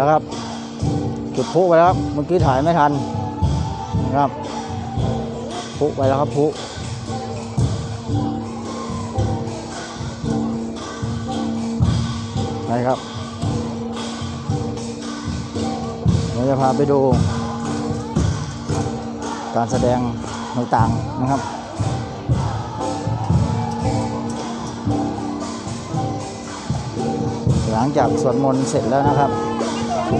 แล้วครับ จุดพุไปแล้วครับเมื่อกี้ถ่ายไม่ทันนะครับพุไปแล้วครับพลุไปครับเราจะพาไปดู การแสดงต่างๆนะครับหลังจากสวดมนต์เสร็จแล้วนะครับ หล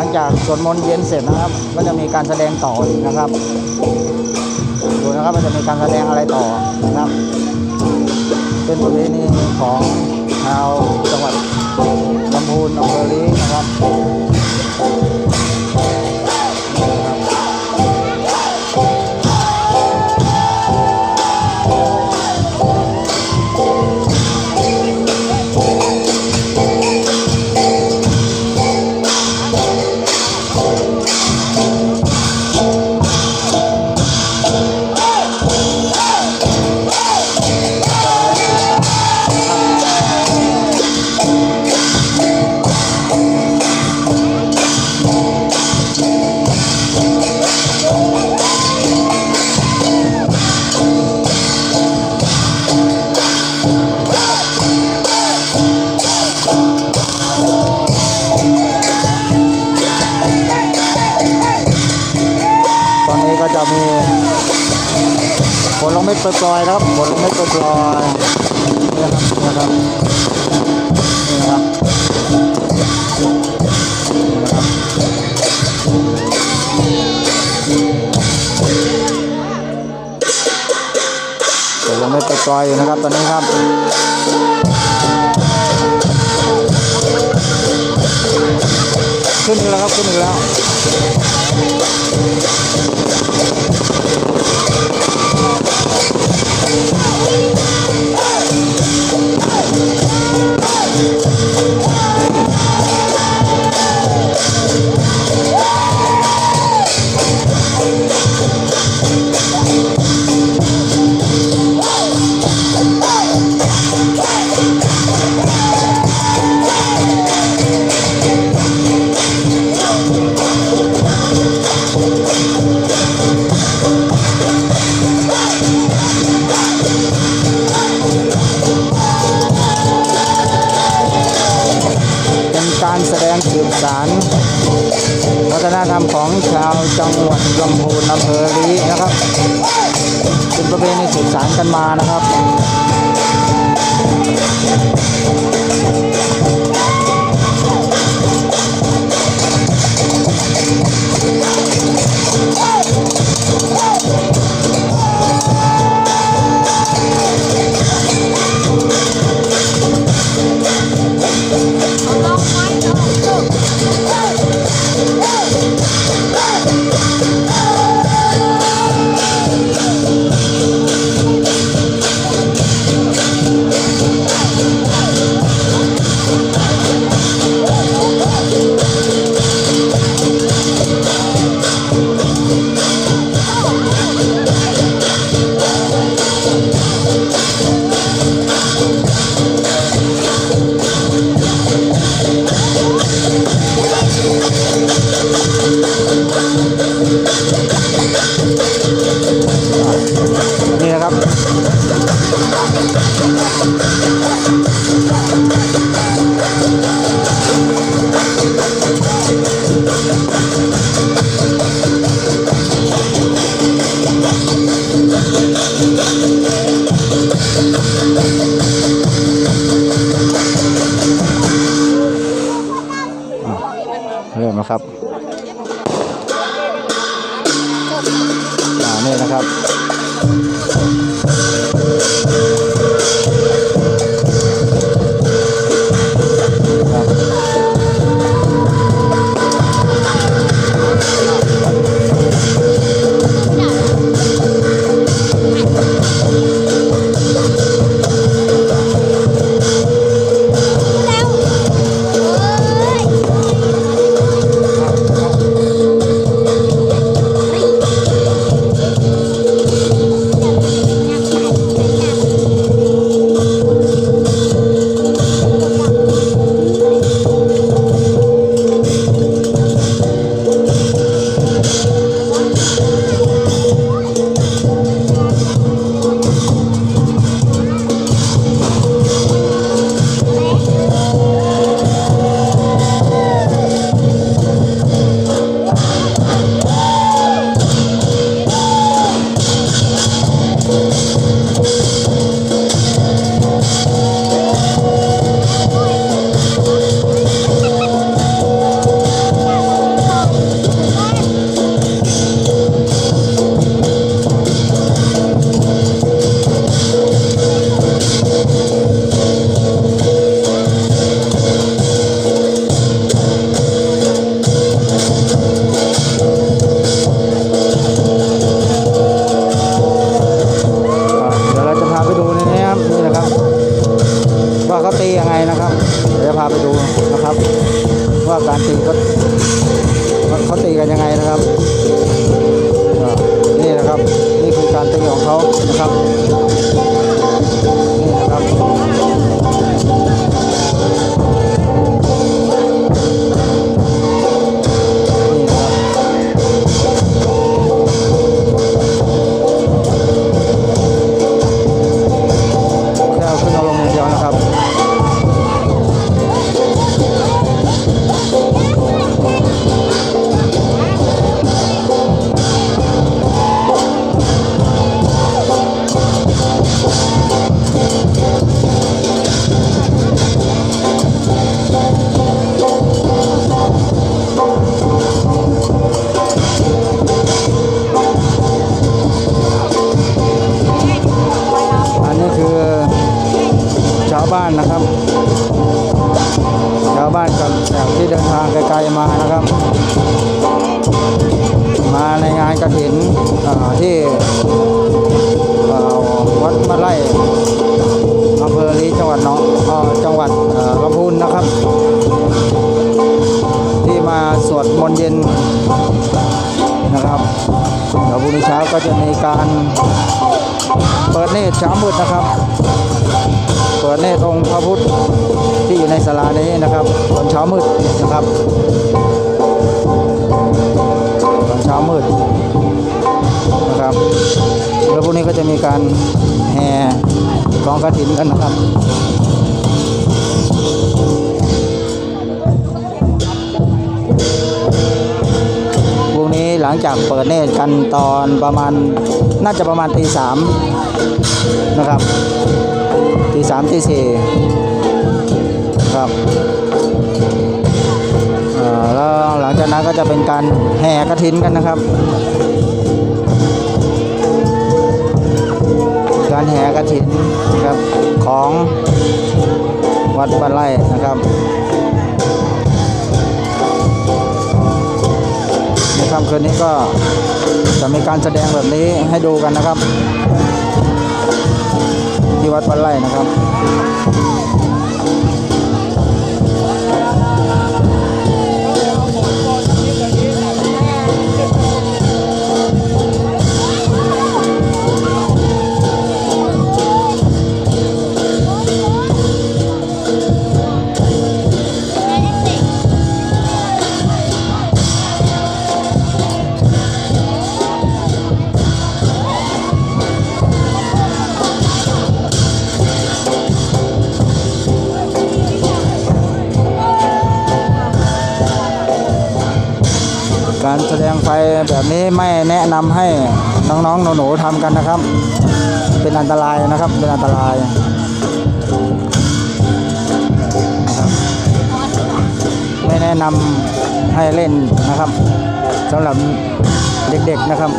ังจากสวดมนต์เย็นเสร็จนะครับ ก็จะมีการแสดงต่ออีกนะครับ ดูนะครับมันจะมีการแสดงอะไรต่อนะครับ เป็นประเพณีของ ชาวจังหวัดลำพูนอำเภอลีนะครับ ฝนลงเม็ดปล่อยนะครับฝนลเม็ดปล่อยนี่นะครับนี่นะครับนี่นะครับนี่นะครับฝนลเม็ดปล่อยอยู่นะครับตอนนี้ครับขึ้นอีกแล้วครับขึ้นอีกแล้ว ให้สืบสารกันมานะครับ กลมานะครับ มาในงานกระถินอ่าที่วัดมะไร่อำเภอลีจังหวัดหนองจังหวัดลำพูนนะครับ ที่มาสวดมนต์เย็นนะครับเดี๋ยวพรุ่งนี้เช้าก็จะมีการเปิดเนตรเช้ามืดนะครับ ปิดเนตรองค์พระพุทธที่อยู่ในศาลานี้นะครับตอนเช้ามืดนะครับตอนเช้ามืดนะครับแล้วพรุ่งนี้ก็จะมีการแห่กองกระถินกันนะครับพรุ่งนี้หลังจากเปิดเนตรกันตอนประมาณน่าจะประมาณตีสามนะครับ ตีสามตีสี่ครับแล้วหลังจากนั้นก็จะเป็นการแห่กระถินกันนะครับ การแห่กระถินนะครับของวัดบ้านไร่นะครับในค่ำคืนนี้ก็จะมีการแสดงแบบนี้ให้ดูกันนะครับ ที่วัดบ้านไร่นะครับ ไม่แนะนำให้น้องๆหนูๆทำกันนะครับ เป็นอันตรายนะครับ เป็นอันตรายไม่แนะนำให้เล่นนะครับสำหรับเด็กๆนะครับ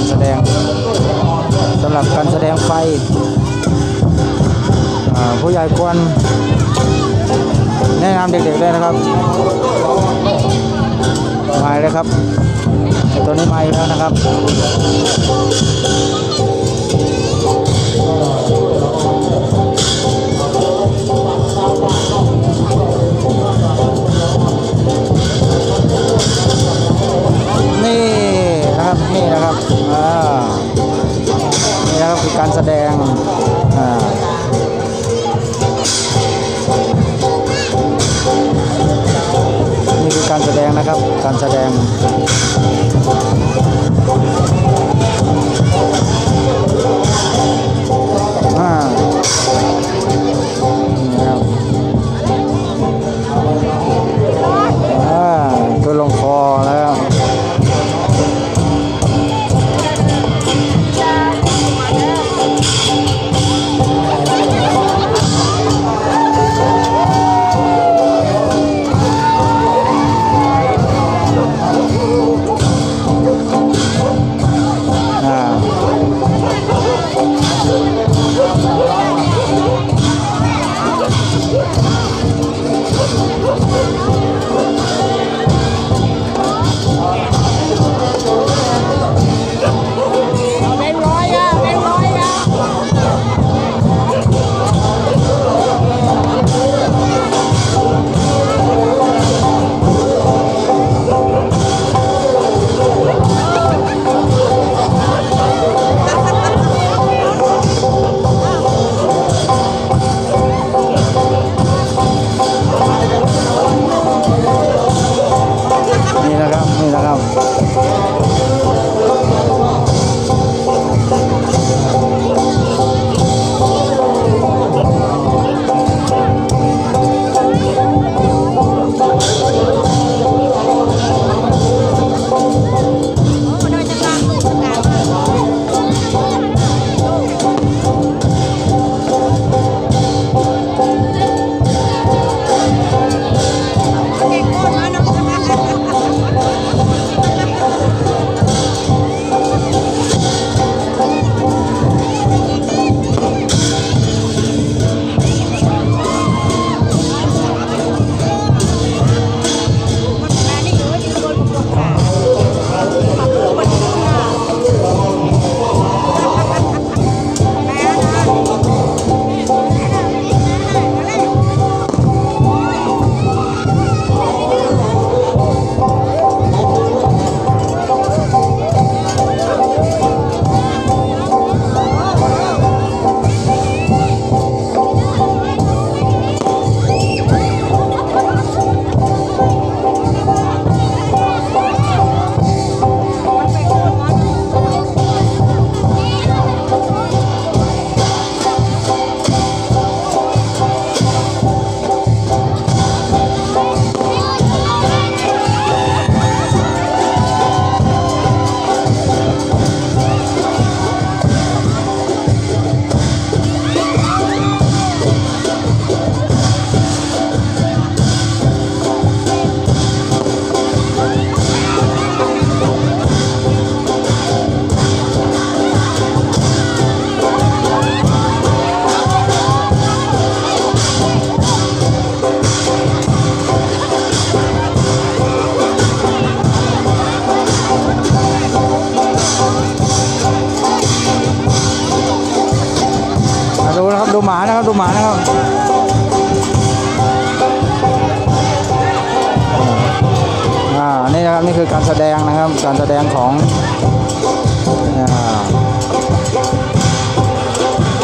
การแสดงสำหรับการแสดงไฟผู้ใหญ่ควรแนะนำเด็กๆด้วยนะครับมาเลยครับตัวนี้มาอยู่แล้วนะครับ ดงนี่คือการแสดงนะครับ การแสดง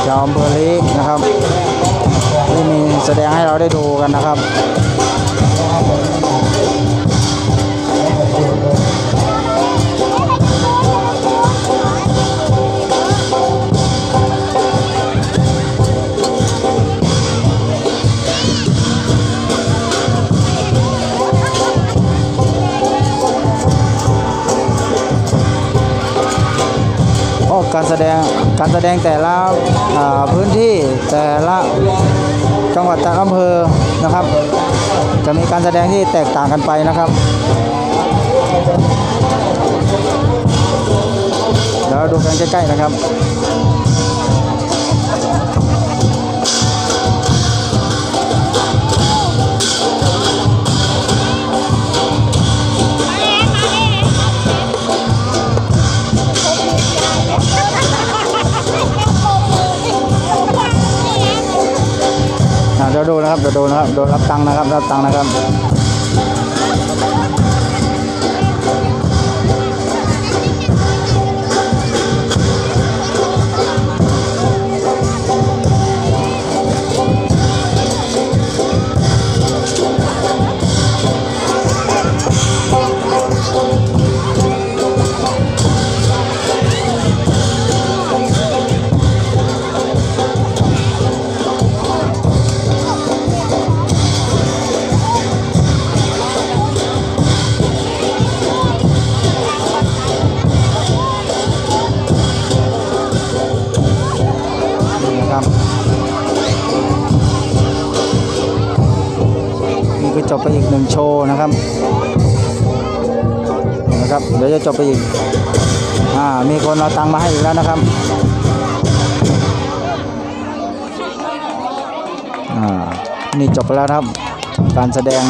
จอมเบอำเภอลีกนะครับที่มีแสดงให้เราได้ดูกันนะครับ การแสดงการแสดงแต่ละพื้นที่แต่ละจังหวัดแต่ละอำเภอนะครับ จะมีการแสดงที่แตกต่างกันไปนะครับเดี๋ยวดูกันใกล้ๆนะครับ เดี๋ยวดูนะครับเดี๋ยวดูนะครับโดนรับตังค์นะครับรับตังค์นะครับ นะครับนะครับ เดี๋ยวจะจบไปอีกอ่ามีคนเอาตังมาให้อีกแล้วนะครับอ่านี่จบแล้วครับ การแสดง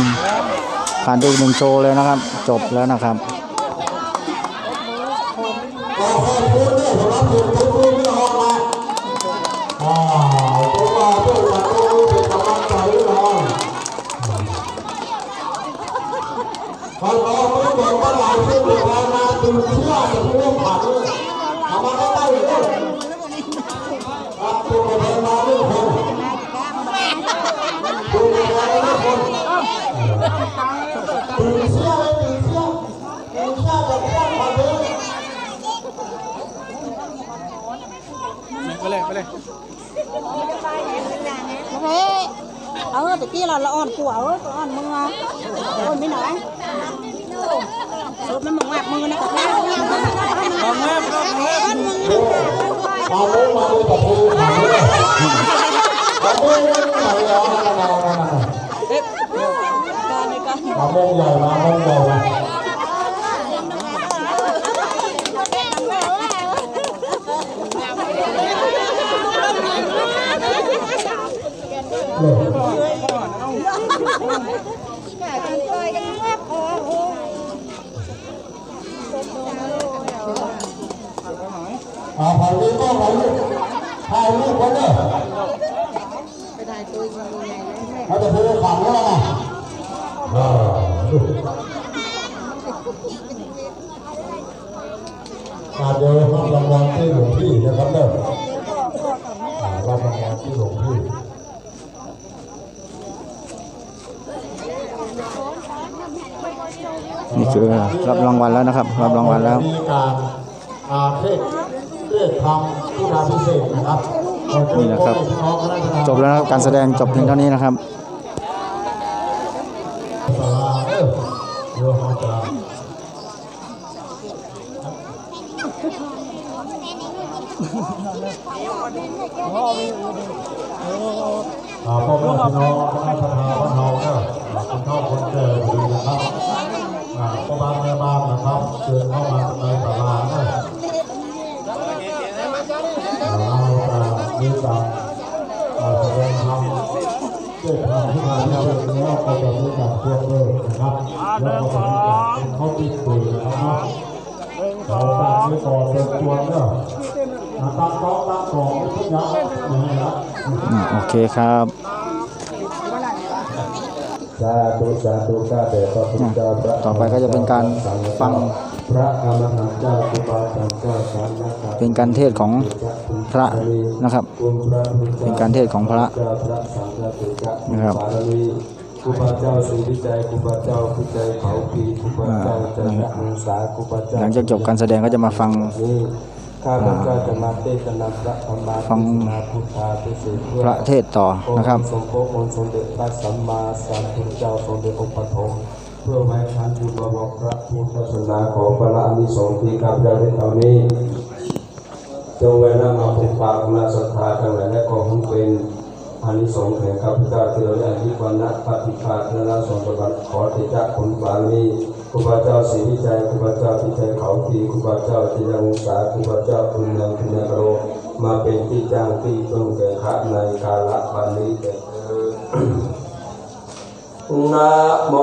ผ่านดูหนึ่งโชว์เลยนะครับ จบแล้วนะครับ ไม่บอกว่าหลายที่เวลามาถึงเชื่อจะเรื่องผ่านเลยเอามาใกล้ๆเลย เรื่องคนตัวแทนมาเรื่องคนตื่นเชื่อเลยตื่นเชื่อตื่นเชื่อจะเรื่องผ่านเลยเฮ้ยเออตะกี้เราละอ่อนกว่าเออตัวอ่อนมืออะอ่อนไม่หน่อยรถมันมึงมากมือนะกับแม่ของแม่ของแม่อ่อนมึงมาเลยมาเลยกับผู้มาเลยมาเลยมาเลยมาเลยมาเลยมาโมงให ญ่มาโมงใหญ่มาอ่าผ่านนี้ก็ไหลลูกถ่ายรูปคนเนี่ยเขาจะพูดขังแล้วนะอ่าอาเดี๋ยวรับรางวัลที่หลวงพี่นะครับเนี่ยอ่ารับรางวัลที่หลวงพี่นี่คือรับรางวัลแล้วนะครับ รับรางวัลแล้วมีการอาเทศ เทศธรรมพุทธาพิเศษกนะครับนี่นะครับ จบแล้วนะครับการแสดงจบเพียงเท่านี้นะครับศาลาเออเดี๋ยวเขาจะอ่าพ่อแม่พี่น้องคณะทาบ้านเราเนี่ยอ่าคนเฒ่าคนแก่ดีนะครับอ่าพ่อบ้านแม่บ้านนะครับเชิญเข้ามาในศาลาเนี่ย มีการแสดงธรรมเพื่อทำให้มานเราแล้วก็จะมีการเพื่อเลิกนะครับแล้วก็จะมีการเข้าพิธีนะครับเราจะมีต่อเป็นตัวเนี่ยตั้งโต๊ะตั้งของทุกอย่างนะครับโอเคครับสาธุสาธุข้าแต่พระพุทธเจ้าต่อไปก็จะเป็นการฟัง พระกรรมฐานเจ้าครูบาอาจารย์เจ้าสามนักขัตเป็นการเทศน์ของพระนะครับคุณพระพุทธจ้เป็นการเทศน์ของพระเจ้าพระสังฆติกะนะครับบารมีครูบาเจ้าศรีวิจัยครูบาเจ้าพิจัยเขาปีครูบาเจ้าจันทรังสาครูบาเจ้าหลังจากจบการแสดงก็จะมาฟังนี้ข้าพเจ้าจะมาเทศนาพระธรรมาฟังเทศนาพุทธาเทศนาพระเทศน์ต่อนะครับสมโภชองค์สมเด็จพระสัมมาสัมพุทธเจ้าทรงเป็นองค์ปฐม เพื่อไว้ทานบุญบวรพระพุทธศาสนาของพระอานิสงส์ที่ข้าพเจ้าได้ทำนี้จงไว้นำเอาเป็นปากนาศรัทธาทั้งหลายและขอให้เป็นอานิสงส์แห่งข้าพเจ้าที่เราได้ที่วันนะปฏิภาณนาสงสบัติขอเทจะผลบารมีครูบาเจ้าศรีวิจัยครูบาเจ้าพิจัยเขาปีครูบาเจ้าที่ยังวงศาครูบาเจ้าคุณนางคุณนางโรมาเป็นที่จ้างที่ต้นแก่ข้าในกาลบันนี้แก่เธอ นะโม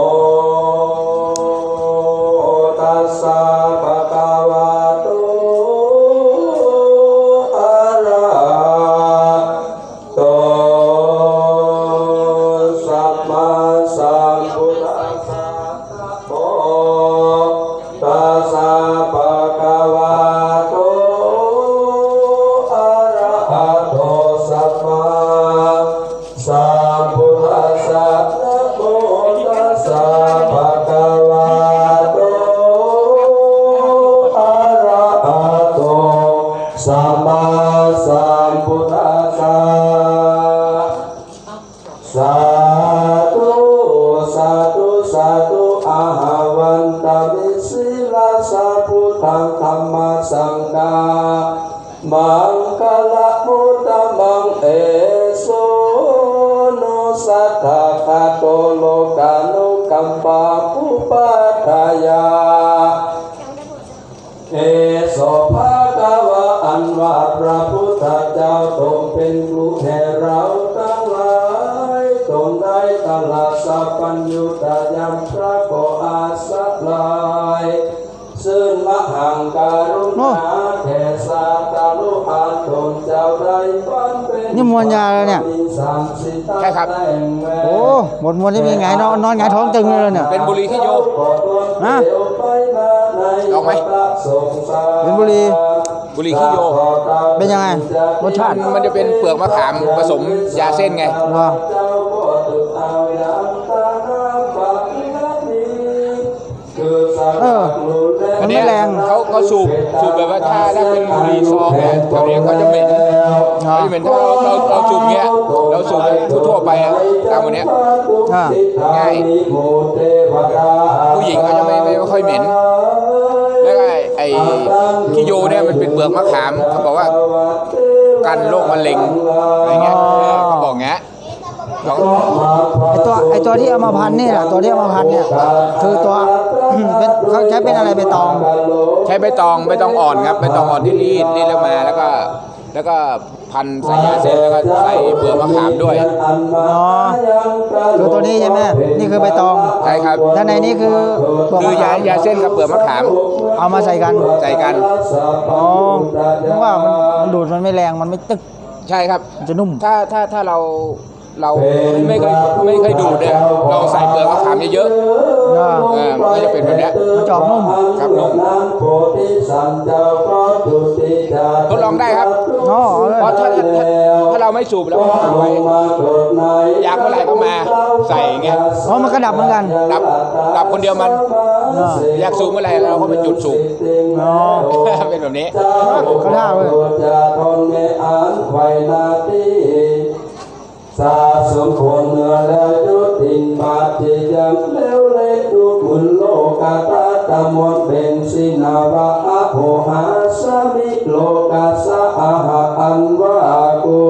ลาย ซึ่งมหังการุณาแก่สาตาลุอาตนเจ้าได้ฟันเป็นนี่มวลยาแล้วเนี่ยใช่ครับโอ้หมดมวลนี่เป็นไงนอนนอนหงายท้องตึงเลยเนี่ยเป็นบุหรี่ที่โยฮะลองไหมเป็นบุหรี่บุหรี่ขี้โยเป็นยังไงรสชาติมันจะเป็นเปลือกมะขามผสมยาเส้นไง เหรอเออมันไม่แรงเขาเขาสูบสูบแบบว่าถ้าถ้าเป็นบุหรี่ซองเนี่ยแถวนี้เขาจะเหม็นเขาจะเหม็นถ้าเราเราเราสูบเงี้ยเราสูบทั่วๆไปอะตามวันเนี้ยอ่า ง่ายผู้หญิงเขาจะไม่ไม่ไม่ค่อยเหม็น แล้วก็ไอ้ขี้โยเนี่ยมันเป็นเปลือกมะขามเขาบอกว่ากันโรคมะเร็งอะไรเงี้ยเออเขาบอกงี้เราไอ ตัวไอตัวที่เอามาพันนี่แหละตัวที่เอามาพันเนี่ยคือตัว เป็นเขาใช้เป็นอะไรไปตอง ใช้ใบตองใบตองอ่อนครับใบตองอ่อนที่รีดรีดแล้วมาแล้วก็ แล้วก็พันใส่ยาเส้นแล้วก็ใส่เปลือกมะขามด้วยอ๋อคือตัวนี้ใช่ไหมนี่คือใบตองใช่ครับด้านในนี้คือตัวคือยาขามยาเส้นกับเปลือกมะขาม เอามาใส่กันใส่กันอ๋อเพราะว่ามันมันดูดมันไม่แรงมันไม่ตึกใช่ครับมันจะนุ่มถ้าถ้าถ้าเรา เราไม่เคยไม่เคยดูดเนี่ยเราใส่เปลือกมะขามเยอะอ่าๆเออมันก็จะเป็นแบบเนี้ยมันจะออกนุ่มครับนุ่มทดลองได้ครับอ๋อเอาเลยเพราะถ้าถ้าถ้าถ้าเราไม่สูบแล้วก็ไว้อยากเมื่อไหร่ก็มาใส่อย่างเงี้ยอ๋อมันกระดับเหมือนกันดับดับคนเดียวมันอ่าอยากสูบเมื่อไหร่เราก็ไปจุดสูบอ๋อเป็นแบบนี้ก็ได้เว้ย สาสมคนเนื้อแล้วยุตินบาทที่ยังเลวเละทุกมุนโลกาตาตมวลเป็นสินาวะอะโหหาสมิโลกาสะอาหะอันวากู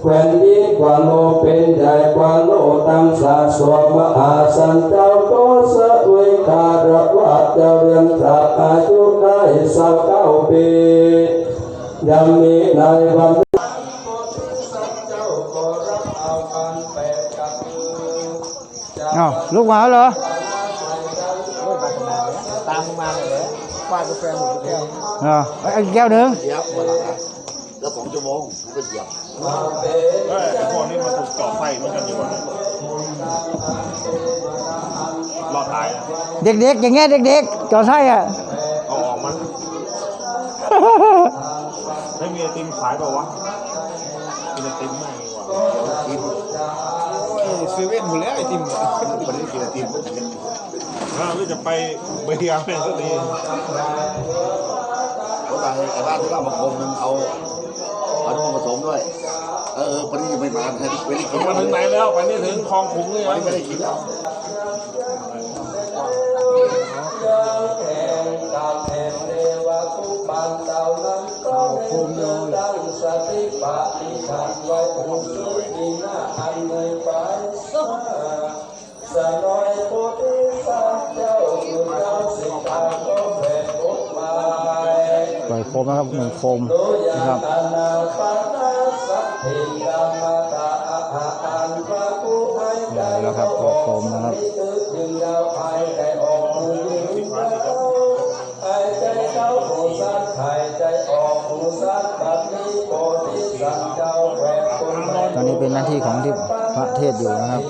แควนยิ่งกว่าโลเป็นใหญ่กว่าโลตั้งสาสวมหาสันเจ้าก็สะเวยการะวัดเจริญตราอายุได้สักเก้าปียังมีในวัน อ้าวลูกมาแล้วเหรอตามมาเลยป้ากาแฟหมดแก้วเออเอาอีกแก้วหนึ่งเดี๋ยววันหลังนะแล้วสองชั่วโมงก็เหยียบเอ้ยไอ้พวกนี้มันถูกเจาะไฟเหมือนกันอยู่วะรอดตายนะเด็กๆอย่างเงี้ยเด็กๆจอไส้อะเอาออกมันไม่มีไอติมขายเปล่าวะ มดแล้วไอติมวันนี้กินไอติมเราจะไปเบียร์แม่งก็ดีเพราะว่าไอ้บ้านที่ว่านมาคมนึงเอาเอาน้ำมันผสมด้วยเออเออวันนี้ยังไม่มาไม่ได้กินมาถึงไหนแล้วไปนี่ถึงคลองขุงเลยวันนี้ไม่ได้กินแล้วปล่อยโค มนะครับหนึ่งโคมนะครับได้แล้วครับปล่อยโคมนะครับตอนนี้เป็นหน้าที่ของที่พระเทศอยู่นะครับ